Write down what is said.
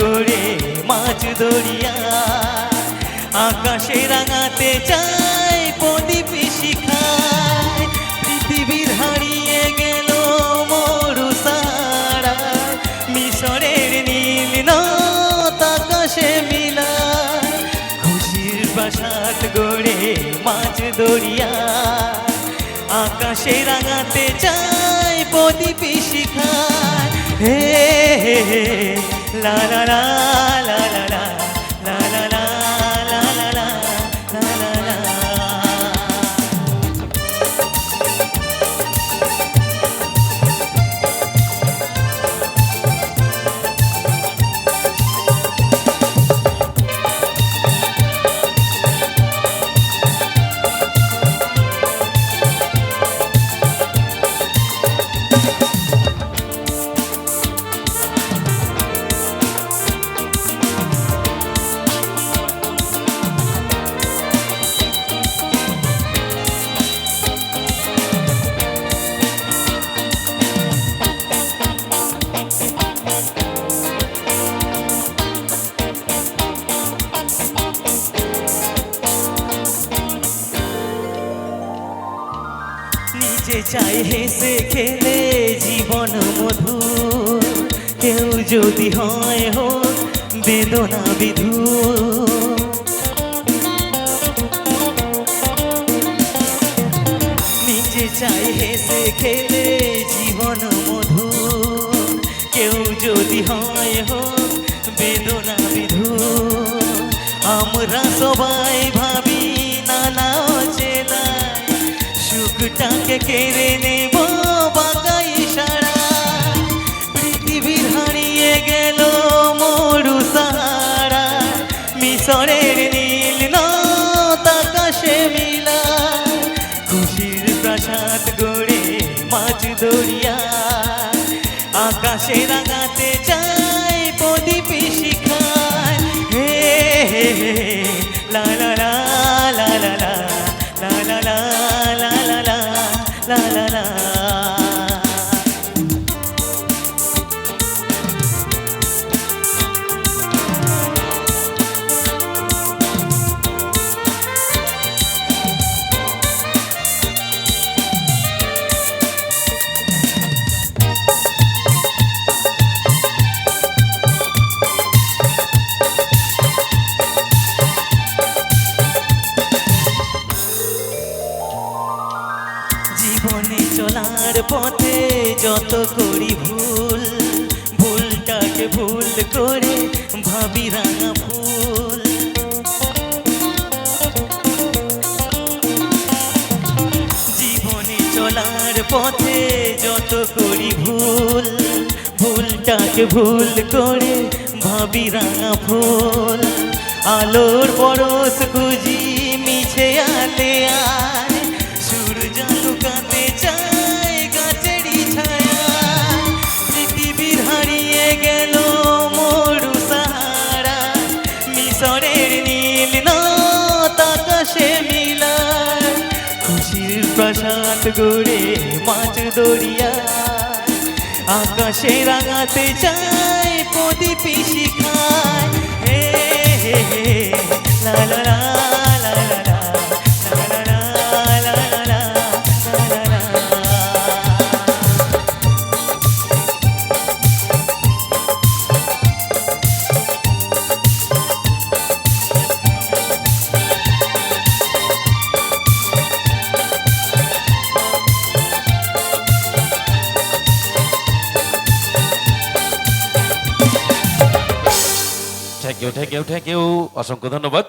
গড়ে মাছ ধরিয়া আকাশে রাঙাতে চাই, প্রদীপ শিখায়। পৃথিবীর হারিয়ে গেল মরু সারা। মিশরের নীল নদ আকাশে মিলায়। খুশির প্রাসাদ গড়ে মাছ ধরিয়া আকাশে রাঙাতে চাই, প্রদীপ শিখায়। হে হে হে la la la la la la. নিজে চাই হেসে খেলে জীবন মধু কেউ যদি হয় হোক বেদনা বিধু নিজে চাই হেসে খেলে জীবন মধু কেউ যদি হয় সুখটাকে কেড়ে নেব পৃথিবীর হারিয়ে গেল মিশরের নীল মিলা গড়ে আকাশে রাঙাতে চাই চলার পথে যত করি ভুল, ভুলটাকে ভুল করে ভাবি রাঙা ফুল। জীবনে চলার পথে যত করি ভুল, ভুলটাকে ভুল করে ভাবি রাঙা ফুল। আলোর পরশ খুঁজি মিছে আলে আয় মিশরের নীল নদ আকাশে মিলায়। খুশির প্রসাদ গড়ে মাছ দরিয়া আকাশে রাঙাতে চায় প্রদীপ শিখায়। হে হে লা লা। ওঠে কে ওঠে অসংখ্য ধন্যবাদ